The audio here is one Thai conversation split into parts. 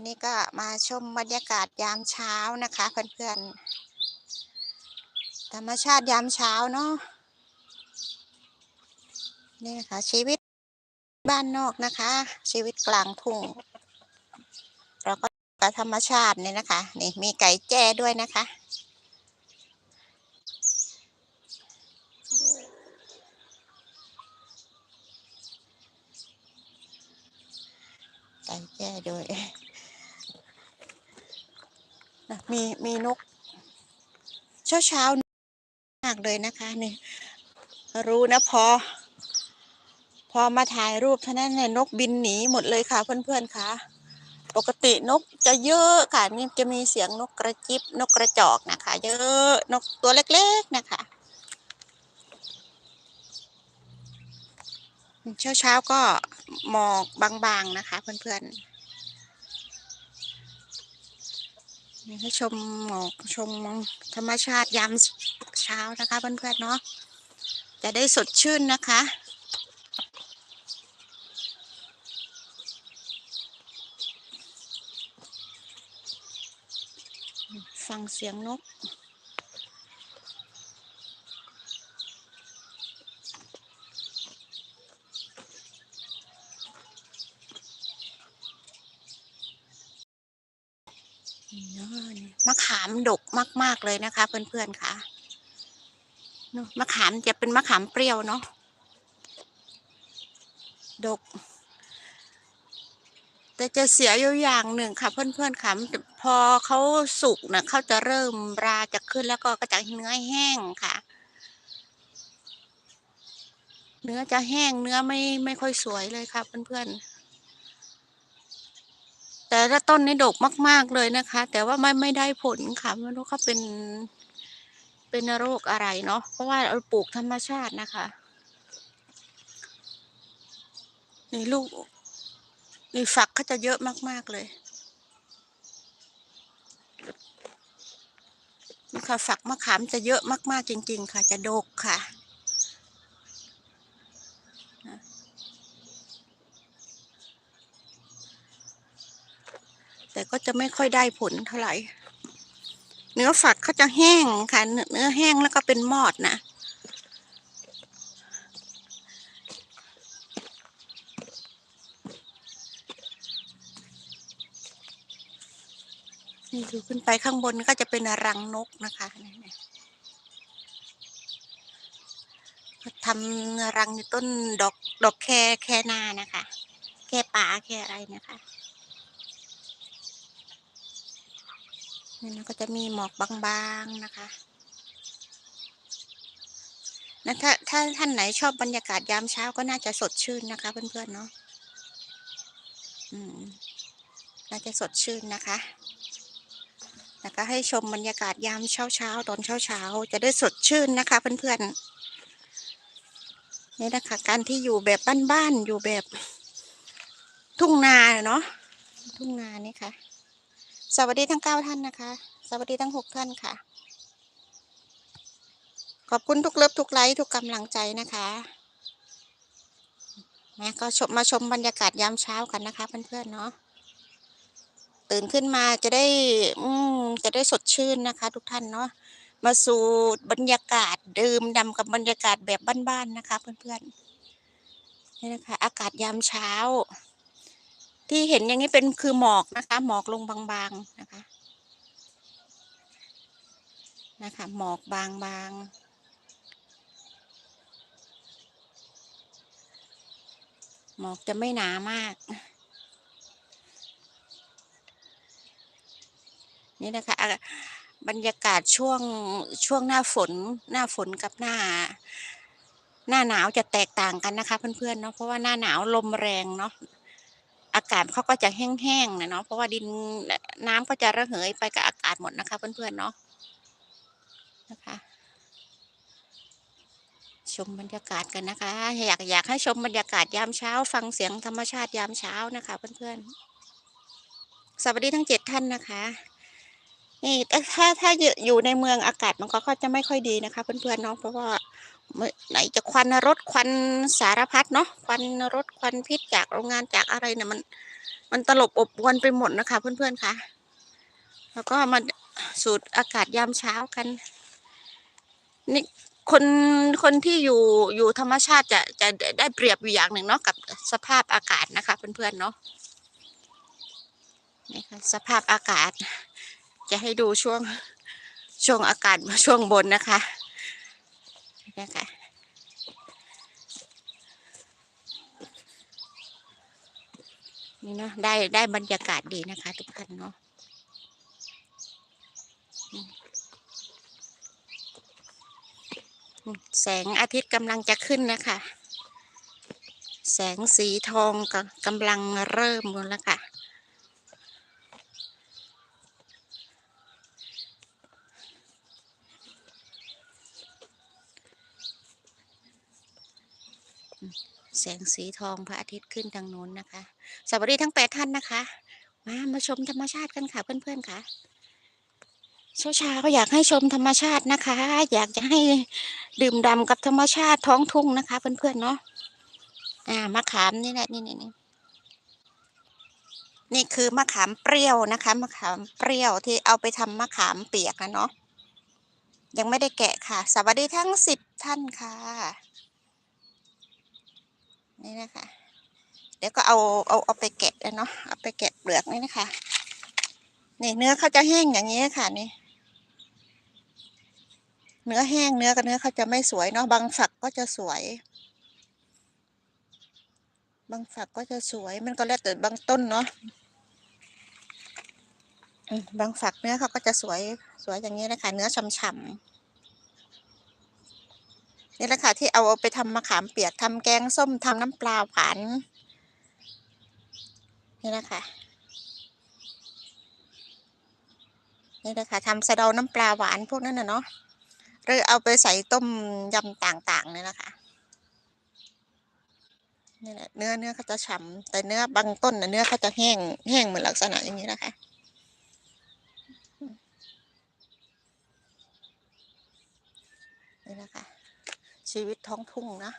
วันนี้ก็มาชมบรรยากาศยามเช้านะคะเพื่อนๆ ธรรมชาติยามเช้าเนาะ นี่นะคะชีวิตบ้านนอกนะคะ ชีวิตกลางทุ่งเราก็กับธรรมชาตินี่นะคะ นี่มีไก่แจ้ด้วยนะคะ ไก่แจ้ด้วย นะมีมีนก เช้าเช้ามากเลยนะคะนี่รู้นะพอ พอมาถ่ายรูปเท่านั้นเนี่ยนกบินหนีหมดเลยค่ะเพื่อนๆค่ะ ปกตินกจะเยอะค่ะนี่จะมีเสียงนกกระจิบนกกระจอกนะคะ เยอะนกตัวเล็ก ๆนะคะเช้าเช้าก็หมอกบางๆนะคะ เพื่อนๆนี่ ให้ชมหมอกชมธรรมชาติยามเช้านะคะเพื่อนๆเนาะจะได้สดชื่นนะคะ ฟังเสียงนก นี่เนอะนี่มะ ขามดกมาก ๆ เลยนะคะ เพื่อนๆค่ะเนอะมะขามจะเป็นมะขามเปรี้ยวเนาะดก แต่จะเสียอยู่อย่างหนึ่งค่ะเพื่อนๆค่ะพอเขาสุกนะเขาจะเริ่มราจะขึ้นแล้วก็ก็จะเนื้อแห้งค่ะ เนื้อจะแห้งเนื้อไม่ไม่ค่อยสวยเลยค่ะเพื่อนๆ ละต้นนี่ดกมาก ๆเลยนะคะ แต่ว่าไม่ไม่ได้ผลค่ะไม่รู้เขาเป็นเป็นโรคอะไรเนาะเพราะว่าเราปลูกธรรมชาตินะคะนี่ลูกนี่ฝักเขาจะเยอะมาก ๆเลยนี่ค่ะฝักมะขามจะเยอะมาก ๆ จริง ๆ ค่ะ จะดกค่ะ แต่ก็จะไม่ค่อยได้ผลเท่าไหร่ เนื้อฝักเขาจะแห้งค่ะ เนื้อแห้งแล้วก็เป็นมอดนะนี่ดูขึ้นไปข้างบนก็จะเป็นรังนกนะคะทำรังอยู่ต้นดอกดอกแคแคนานะคะ แคป่าแคอะไรนะคะ นี่นะก็จะมีหมอกบางๆนะคะนะถ้าถ้าท่านไหนชอบบรรยากาศยามเช้าก็น่าจะสดชื่นนะคะ เพื่อนๆเนาะอืมน่าจะสดชื่นนะคะแล้วก็ให้ชมบรรยากาศยามเช้าๆตอนเช้าๆจะได้สดชื่นนะคะ เพื่อนๆนี่นะคะ การที่อยู่แบบบ้านๆอยู่แบบทุ่งนาเนาะทุ่งนานี่ค่ะ สวัสดีทั้งเก้าท่านนะคะ สวัสดีทั้งหกท่านค่ะ ขอบคุณทุกเลิฟทุกไลค์ทุกกำลังใจนะคะนะก็ชมมาชมบรรยากาศยามเช้ากันนะคะเพื่อนๆเนาะตื่นขึ้นมาจะได้อืจะได้สดชื่นนะคะ ทุกท่านเนาะมาสู่บรรยากาศดื่มด่ำกับบรรยากาศแบบบ้านๆนะคะ เพื่อนๆนี่นะคะ อากาศยามเช้า ที่เห็นอย่างนี้เป็นคือหมอกนะคะ หมอกลงบางๆนะคะ นะคะ หมอกบางๆหมอกจะไม่หนามาก นี่นะคะอะบรรยากาศช่วงช่วงหน้าฝนหน้าฝนกับหน้า หน้าหนาวจะแตกต่างกันนะคะ เพื่อนๆเนาะเพราะว่าหน้าหนาวลมแรงเนาะ อากาศเขาก็จะแห้งๆนะเนาะเพราะว่าดินน้ำก็จะระเหยไปกับอากาศหมดนะคะ เพื่อนๆเนาะนะคะชมบรรยากาศกันนะคะ อยากอยากให้ชมบรรยากาศยามเช้า ฟังเสียงธรรมชาติยามเช้านะคะ เพื่อนๆสวัสดีทั้งเจ็ดท่านนะคะนี่ถ้าถ้าอยู่ในเมืองอากาศมันก็จะไม่ค่อยดีนะคะ เพื่อนๆเนาะเพราะว่า ไหนจะควันรถควันสารพัดเนาะควันรถควันพิษจากโรงงานจากอะไรเนี่ยมันมันตลบอบอวนไปหมดนะคะ เพื่อนๆค่ะ แล้วก็มาสูดอากาศยามเช้ากันนี่คนคนที่อยู่อยู่ธรรมชาติจะจะได้เปรียบอยู่อย่างหนึ่งเนาะกับสภาพอากาศนะคะ เพื่อนๆเนาะนี่ค่ะสภาพอากาศ จะให้ดูช่วงช่วงอากาศช่วงบนนะคะ นะคะนี่เนาะได้ได้บรรยากาศดีนะคะ ทุกท่านเนาะแสงอาทิตย์กำลังจะขึ้นนะคะ แสงสีทองกกำลังเริ่มแล้วค่ะ งสีทองพระอาทิตย์ขึ้นทางโน้นนะคะ สวัสดีทั้งแปดท่านนะคะ มามาชมธรรมชาติกันค่ะเพื่อนๆค่ะเช้าเช้าๆก็อยากให้ชมธรรมชาตินะคะ อยากจะให้ดื่มด่ำกับธรรมชาติท้องทุ่งนะคะ เพื่อนๆเนาะอ่ามะขามนี่แหละนี่นี่นี่นี่คือมะขามเปรี้ยวนะคะมะขามเปรี้ยวที่เอาไปทำมะขามเปียกนะเนาะยังไม่ได้แกะค่ะ สวัสดีทั้งสิบท่านค่ะ นี่นะคะ เดี๋ยวก็เอาเอาเอาไปแกะแล้วเนาะเอาไปแกะเปลือกนี่นะคะนี่เนื้อเขาจะแห้งอย่างนี้ค่ะนี่ เนื้อแห้งเนื้อกับเนื้อเขาจะไม่สวยเนาะบางฝักก็จะสวย บางฝักก็จะสวยมันก็แล้วแต่บางต้นเนาะบางฝักเนื้อเขาก็จะสวยสวยอย่างนี้นะคะเนื้อฉ่ำๆ นี่แหละค่ะที่เอาไปทำมะขามเปียกทำแกงส้มทำน้ำปลาหวานนี่นะค่ะนี่นะค่ะทำสะเดาน้ำปลาหวานพวกนั้นน่ะเนาะหรือเอาไปใส่ต้มยำต่างๆเนี่ยนะคะนี่แหละเนื้อเนื้อเขาจะฉ่ำแต่เนื้อบางต้นน่ะเนื้อเขาจะแห้งแห้งเหมือนลักษณะอย่างนี้นะคะนี่นะค่ะ ชีวิตท้องทุ่งนะ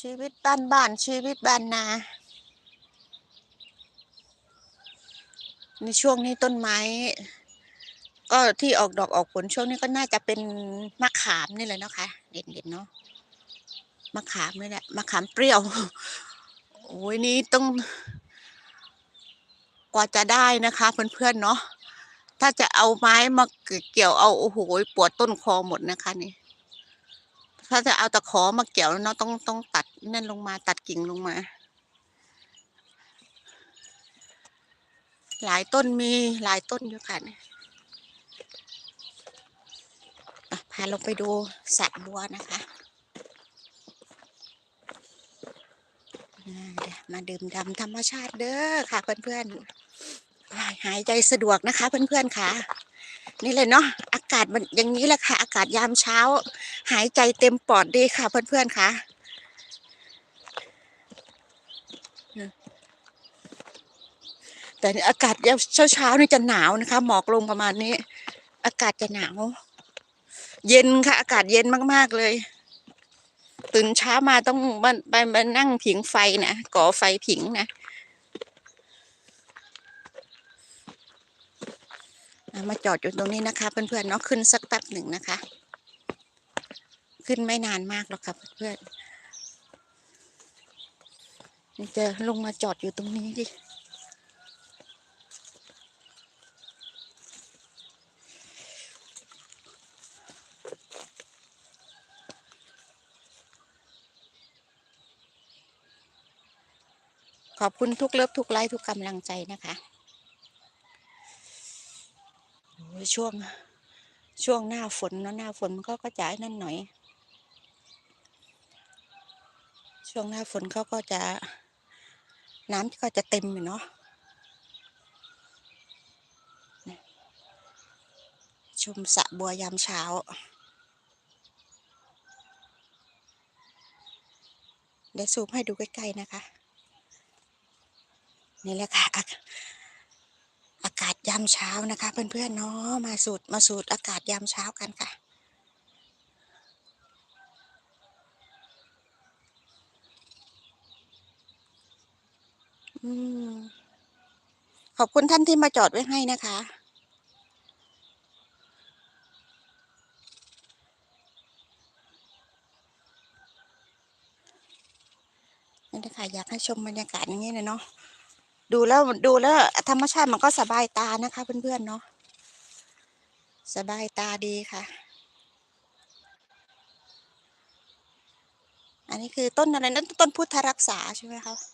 ชีวิตบ้านบ้านชีวิตบ้านนาในช่วงนี้ต้นไม้ ก็ที่ออกดอกออกผลช่วงนี้ก็น่าจะเป็นมะขามนี่เลยนะคะเด่นๆเนาะมะขามนี่แหละมะขามเปรี้ยวโอ้ยนี่ต้อง กว่าจะได้นะคะเพื่อนๆเนาะถ้าจะเอาไม้มาเกี่ยวเอาโอ้โหปวดต้นคอหมดนะคะนี่ ถ้าจะเอาตะขอมาเกี่ยวเนาะต้องต้องตัดนั่นลงมา ตัดกิ่งลงมา หลายต้นมีหลายต้นอยู่ค่ะเนี่ยพาลงไปดูสระบัวนะคะมาดื่มดำธรรมชาติเด้อค่ะเพื่อนๆอ่าหายใจสะดวกนะคะเพื่อนๆค่ะ นี่เลยเนาะอากาศมันอย่างนี้แหละค่ะ อากาศยามเช้า หายใจเต็มปอดดีค่ะเพื่อนๆค่ะแต่อากาศเช้าเช้าๆนี่จะหนาวนะคะ หมอกลงประมาณนี้ อากาศจะหนาว เย็นค่ะ อากาศเย็นมากๆเลย ตื่นเช้ามาต้องมาไปมานั่งผิงไฟนะก่อไฟผิงนะอะมาจอดอยู่ตรงนี้นะคะเพื่อนๆเนาะขึ้นสักแป๊บหนึ่งนะคะ ขึ้นไม่นานมากหรอกค่ะเพื่อนๆจะลงมาจอดอยู่ตรงนี้ดิขอบคุณทุกเลิฟทุกไลค์ทุกกำลังใจนะคะช่วงช่วงหน้าฝนเนอะหน้าฝนมันก็กระจายนั่นหน่อย ช่วงหน้าฝนเขาก็จะ น้ำก็จะเต็มอยู่เนาะชมสระบัวยามเช้า เดี๋ยวซูมให้ดูใกล้ๆนะคะ นี่แหละค่ะอากอากาศยามเช้านะคะ เพื่อนๆเนาะมาสูดมาสูดอากาศยามเช้ากันค่ะ ขอบคุณท่านที่มาจอดไว้ให้นะคะ นี่นะคะอยากให้ชมบรรยากาศอย่างนี้เลยเนาะ ดูแล้วดูแล้วธรรมชาติมันก็สบายตานะคะ เพื่อนๆเนาะ สบายตาดีค่ะ อันนี้คือต้นอะไรนะต้นพุทธรักษาใช่ไหมคะ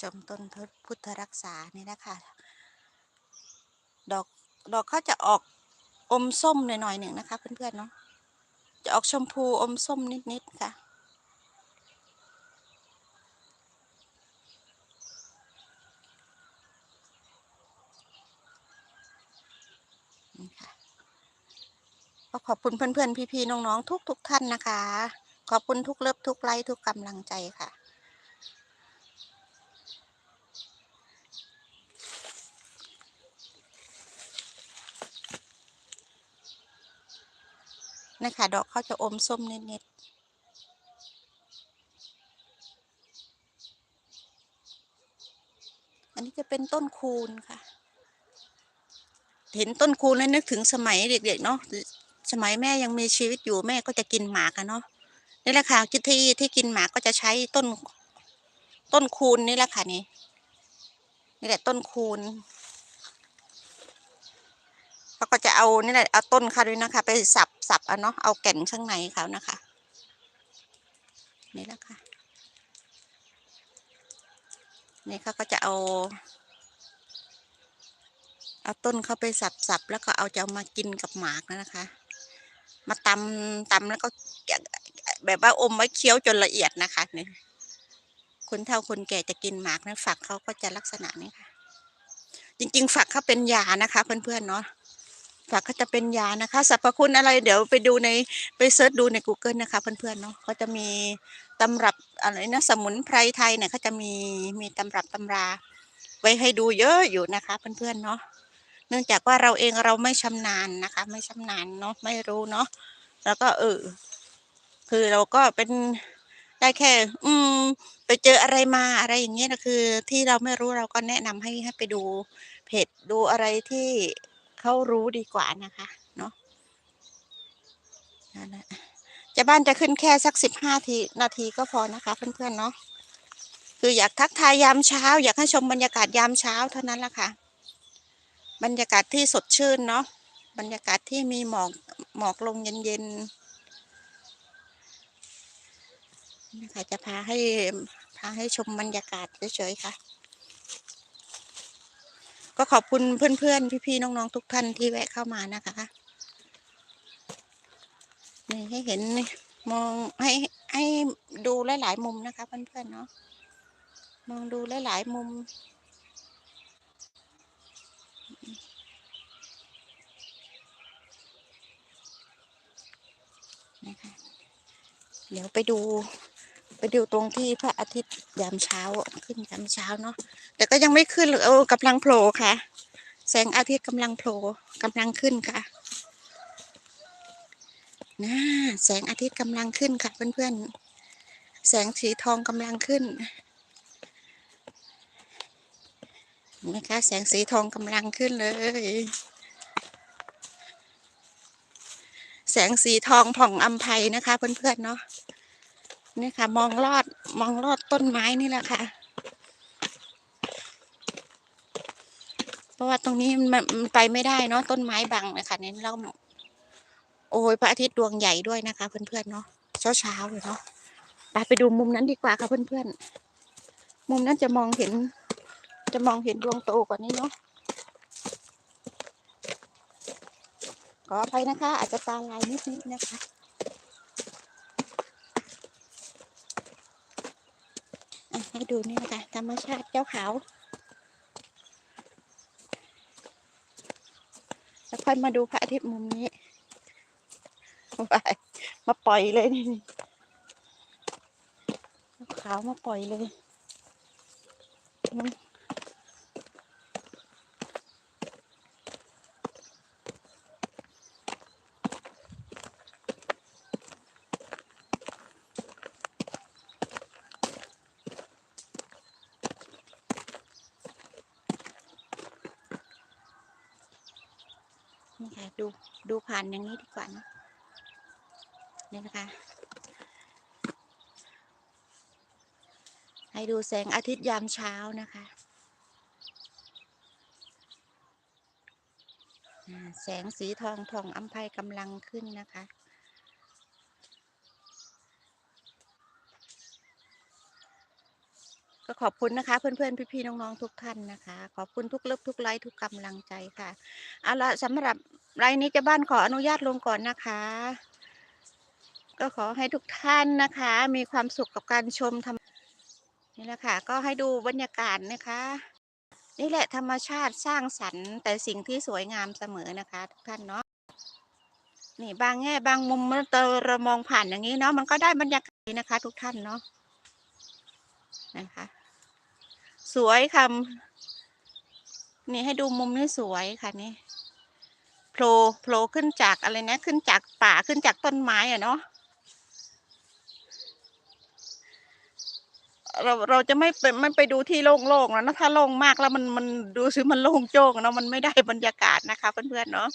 ชมต้นพุทธรักษานี่นะคะดอกดอกเขาจะออกอมส้มหน่อยๆหนึ่งนะคะ เพื่อนๆเนาะจะออกชมพูอมส้มนิดๆค่ะนี่ค่ะก็ขอบคุณเพื่อนๆ พี่ๆ น้องๆ ทุกๆ ท่านนะคะ ขอบคุณทุกเลิฟทุกไลค์ทุกกำลังใจค่ะ นะคะ ดอกเขาจะอมส้มนิดๆ อันนี้จะเป็นต้นคูณค่ะ เห็นต้นคูณแล้วนึกถึงสมัยเด็กๆเนาะ สมัยแม่ยังมีชีวิตอยู่แม่ก็จะกินหมากอะเนาะ นี่แหละค่ะที่ที่ที่กินหมากก็จะใช้ต้นต้นคูณนี่แหละค่ะนี่ นี่แหละต้นคูณ เขาก็จะเอานี่แหละเอาต้นเขาด้วยนะคะ ไปสับสับเอาเนาะเอาแก่นข้างในเขานะคะ นี่แหละค่ะนี่เขาก็จะเอา เอาต้นเขาไปสับสับแล้วก็เอาจะเอามากินกับหมากนะคะ มาตำตำแล้วก็แบบว่าอมไว้เคี้ยวจนละเอียดนะคะนี่คนเฒ่าคนแก่จะกินหมากนะฝักเขาก็จะลักษณะนี้ค่ะ จริง ๆ ฝักเขาเป็นยานะคะ เพื่อนๆเนาะ ฝักเขาจะเป็นยานะคะสรรพคุณอะไรเดี๋ยวไปดูในไปเซิร์ชดูใน Google นะคะ เพื่อนๆเนาะเขาจะมีตำรับอะไรนะสมุนไพรไทยเนี่ยเขาจะมีมีตำรับตำรา ไว้ให้ดูเยอะอยู่นะคะ เพื่อนๆเนาะเนื่องจากว่าเราเองเราไม่ชำนาญนะคะ ไม่ชำนาญเนาะไม่รู้เนาะแล้วก็เออคือเราก็เป็นได้แค่ อืม ไปเจออะไรมาอะไรอย่างเงี้ยนะคือ ที่เราไม่รู้เราก็แนะนำให้ให้ไปดูเพจดูอะไรที่ เขารู้ดีกว่านะคะเนาะนั่นแหละจะบ้านจะขึ้นแค่สักสิบห้าทีนาทีก็พอนะคะ เพื่อนๆเนาะคืออยากทักทายยามเช้า อยากให้ชมบรรยากาศยามเช้าเท่านั้นละค่ะ บรรยากาศที่สดชื่นเนาะบรรยากาศที่มีหมอกหมอกลงเย็นๆนะคะจะพาให้พาให้ชมบรรยากาศเฉยๆค่ะ ก็ขอบคุณเพื่อนๆ พี่ๆ น้องๆ ทุกท่านที่แวะเข้ามานะคะนี่ให้เห็นมองให้ให้ดูหลายๆ มุมนะคะเพื่อนๆเนาะมองดูหลายๆ มุม นะคะเดี๋ยวไปดู ไปดูตรงที่พระอาทิตย์ยามเช้าขึ้นยามเช้าเนาะแต่ก็ยังไม่ขึ้นเลยโอ้กำลังโผล่ค่ะ แสงอาทิตย์กำลังโผล่กำลังขึ้นค่ะนะแสงอาทิตย์กำลังขึ้นค่ะเพื่อนๆ แสงสีทองกำลังขึ้นนะคะแสงสีทองกำลังขึ้นเลย แสงสีทองผ่องอำไพนะคะเพื่อนๆเนาะ นี่ค่ะ มองลอดมองลอดต้นไม้นี่แหละค่ะ เพราะว่าตรงนี้มันมันไปไม่ได้เนาะต้นไม้บังเลยค่ะเนี่ยเราโอ้ยพระอาทิตย์ดวงใหญ่ด้วยนะคะ เพื่อนๆเนาะเช้าเช้าๆเลยเนาะไปไปดูมุมนั้นดีกว่าค่ะเพื่อนๆมุมนั้นจะมองเห็น จะมองเห็นดวงโตกว่านี้เนาะขออภัยนะคะ อาจจะตาลายนิดๆนะคะ อะ ให้ดูนี่นะคะธรรมชาติเจ้าขาวแล้วค่อยมาดูพระอาทิตย์มุมนี้ไปมาปล่อยเลยนี่เจ้าขาวมาปล่อยเลยอืมนี่ค่ะดู ดูผ่านอย่างนี้ดีกว่านะนี่นะคะ ให้ดูแสงอาทิตย์ยามเช้านะคะแสงสีทองทองอัมพายกำลังขึ้นนะคะ ก็ขอบคุณนะคะ เพื่อนๆ พี่ๆ น้องๆ ทุกท่านนะคะ ขอบคุณทุกเลิฟทุกไลค์ทุกกำลังใจค่ะเอาละสำหรับไลน์นี้เจะบ้านขออนุญาตลงก่อนนะคะ ก็ขอให้ทุกท่านนะคะ มีความสุขกับการชมทำนี่แหละค่ะ ก็ให้ดูบรรยากาศนะคะ นี่แหละธรรมชาติสร้างสรรค์ แต่สิ่งที่สวยงามเสมอนะคะ ทุกท่านเนาะนี่บางแง่บางมุมเมื่อเรามองผ่านอย่างนี้เนาะมันก็ได้บรรยากาศนะคะ ทุกท่านเนาะนะคะ สวยค่ะนี่ให้ดูมุมนี้สวยค่ะนี่โผล่โผล่ขึ้นจากอะไรนะ ขึ้นจากป่าขึ้นจากต้นไม้อะเนาะเราเราจะไม่ไปไม่ไปดูที่โล่งๆแล้วนะถ้าโล่งมากแล้วมันมันดูซิมันโล่งโจ้งเนาะมันไม่ได้บรรยากาศนะคะเพื่อนๆเนาะ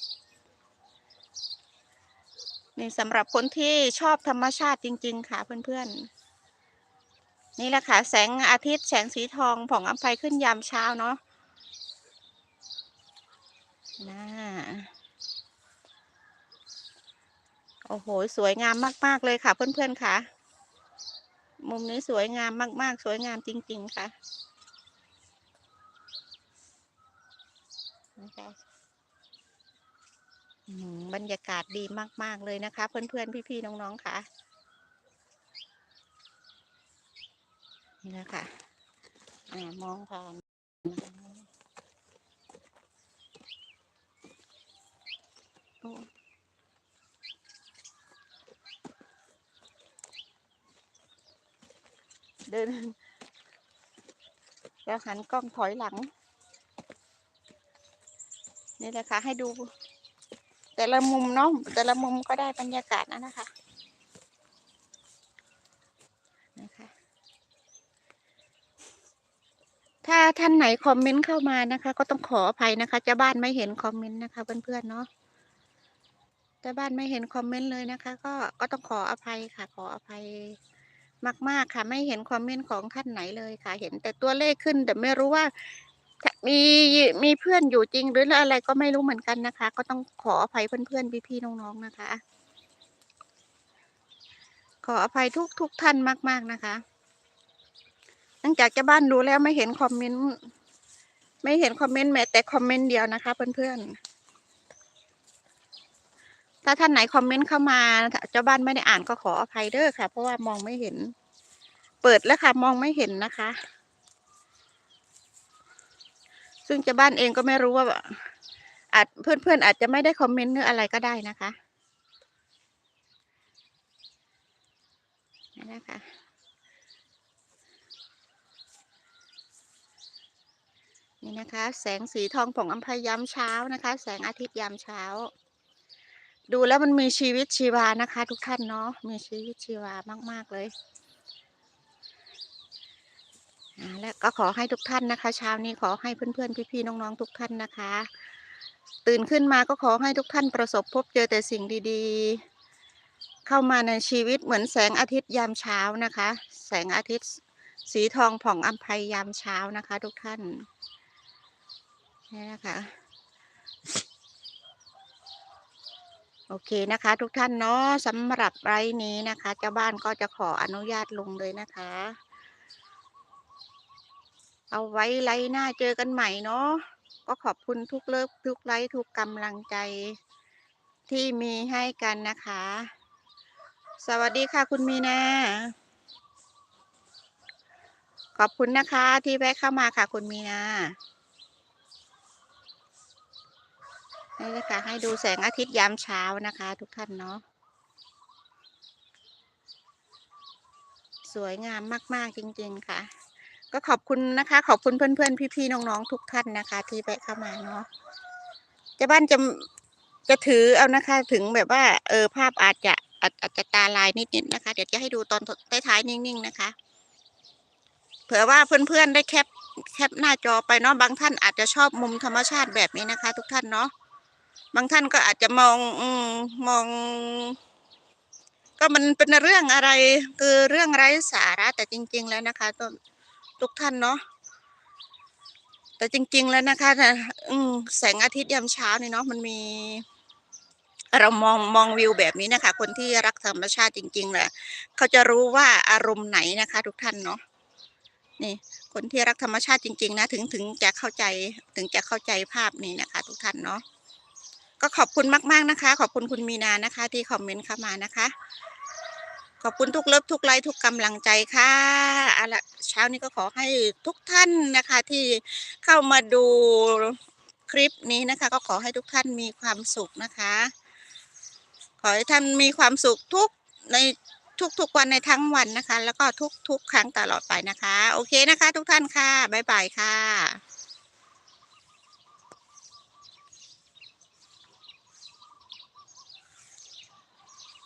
นี่สำหรับคนที่ชอบธรรมชาติจริง ๆ ค่ะเพื่อนๆ นี่แหละค่ะ แสงอาทิตย์แสงสีทองผ่องอัมภัยขึ้นยามเช้าเนาะนะโอ้โห สวยงามมาก ๆ เลยค่ะ เพื่อน ๆ ค่ะ มุมนี้สวยงามมาก ๆ สวยงามจริง ๆ ค่ะนะคะบรรยากาศดีมาก ๆ เลยนะคะ เพื่อน ๆ พี่ ๆ น้อง ๆ ค่ะ นี่แหละค่ะอมองผ่านเดิน แล้วหันกล้องถอยหลัง นี่แหละค่ะให้ดู แต่ละมุมเนาะแต่ละมุมก็ได้บรรยากาศนะนะคะ ถ้าท่านไหน คอมเมนต์เข้ามานะคะ ก็ต้องขออภัยนะคะเจ้าบ้านไม่เห็นคอมเมนต์นะคะเพื่อนๆเนาะเจ้าบ้านไม่เห็นคอมเมนต์เลยนะคะ ก็ก็ต้องขออภัยค่ะ ขออภัยมาก ๆ ค่ะ ไม่เห็นคอมเมนต์ของท่านไหนเลยค่ะ เห็นแต่ตัวเลขขึ้น แต่ไม่รู้ว่ามีมีเพื่อนอยู่จริงหรืออะไรก็ไม่รู้เหมือนกันนะคะ ก็ต้องขออภัยเพื่อนๆพี่ๆน้องๆนะคะ ขออภัยทุกทุกท่านมาก ๆนะคะ เนื่องจากเจ้าบ้านดูแล้วไม่เห็นคอมเมนต์ ไม่เห็นคอมเมนต์แม้แต่คอมเมนต์เดียวนะคะ เพื่อนๆ ถ้าท่านไหนคอมเมนต์เข้ามาเจ้าบ้านไม่ได้อ่านก็ขออภัยเด้อค่ะ เพราะว่ามองไม่เห็น เปิดแล้วค่ะ มองไม่เห็นนะคะ ซึ่งเจ้าบ้านเองก็ไม่รู้ว่าอาจเพื่อนๆอาจจะไม่ได้คอมเมนต์หรืออะไรก็ได้นะคะนี่นะคะ นี่นะคะ แสงสีทองผ่องอัมพายามเช้านะคะ แสงอาทิตย์ยามเช้า ดูแล้วมันมีชีวิตชีวานะคะ ทุกท่านเนาะมีชีวิตชีวามากๆเลยและก็ขอให้ทุกท่านนะคะ เช้านี้ขอให้เพื่อนๆพี่ๆน้องๆทุกท่านนะคะ ตื่นขึ้นมาก็ขอให้ทุกท่านประสบพบเจอแต่สิ่งดีๆ เข้ามาในชีวิตเหมือนแสงอาทิตย์ยามเช้านะคะ แสงอาทิตย์สีทองผ่องอัมภัยยามเช้านะคะ ทุกท่าน นี่นะคะโอเคนะคะ ทุกท่านเนาะสำหรับไรนี้นะคะ เจ้าบ้านก็จะขออนุญาตลงเลยนะคะ เอาไว้ไลน์หน้าเจอกันใหม่เนาะก็ขอบคุณทุกเลิฟทุกไลค์ทุกกำลังใจที่มีให้กันนะคะ สวัสดีค่ะคุณมีนาขอบคุณนะคะที่แวะเข้ามาค่ะคุณมีนา นี่เลยค่ะ ให้ดูแสงอาทิตย์ยามเช้านะคะ ทุกท่านเนาะสวยงามมาก ๆ จริง ๆ ค่ะ ก็ขอบคุณนะคะ ขอบคุณเพื่อนๆ พี่ๆ น้องๆ ทุกท่านนะคะ ที่แวะเข้ามาเนาะจ๊บ้านจะจะถือเอานะคะ ถึงแบบว่า เออภาพอาจจะอาจอาจจะตาลายนิดๆนะคะ เดี๋ยวจะให้ดูตอนทท้ายๆนิ่งๆนะคะ เผื่อว่าเพื่อนๆ ได้แคปแคปหน้าจอไปเนาะบางท่านอาจจะชอบมุมธรรมชาติแบบนี้นะคะ ทุกท่านเนาะ บางท่านก็อาจจะมองอมอง ก็มันเป็นเรื่องอะไร คือเรื่องไร้สาระแต่จริง ๆ แล้วนะคะทุกท่านเนาะแต่จริง ๆ แล้วนะคะแสงอาทิตย์ยามเช้านี่เนาะมันมี เรามองมองวิวแบบนี้นะคะ คนที่รักธรรมชาติจริงๆน่ะเขาจะรู้ว่าอารมณ์ไหนนะคะ ทุกท่านเนาะนี่คนที่รักธรรมชาติจริง ๆ นะ ถึงถึงจะเข้าใจถึงจะเข้าใจภาพนี้นะคะ ทุกท่านเนาะ ก็ขอบคุณมากๆนะคะ ขอบคุณคุณมีนานะคะ ที่คอมเมนต์เข้ามานะคะ ขอบคุณทุกเลิฟทุกไลก์ทุกกำลังใจค่ะเอาละเช้านี้ก็ขอให้ทุกท่านนะคะ ที่เข้ามาดูคลิปนี้นะคะ ก็ขอให้ทุกท่านมีความสุขนะคะ ขอให้ท่านมีความสุขทุกในทุกๆวันในทั้งวันนะคะ แล้วก็ทุกๆครั้งตลอดไปนะคะ โอเคนะคะ ทุกท่านค่ะบ๊ายบายค่ะ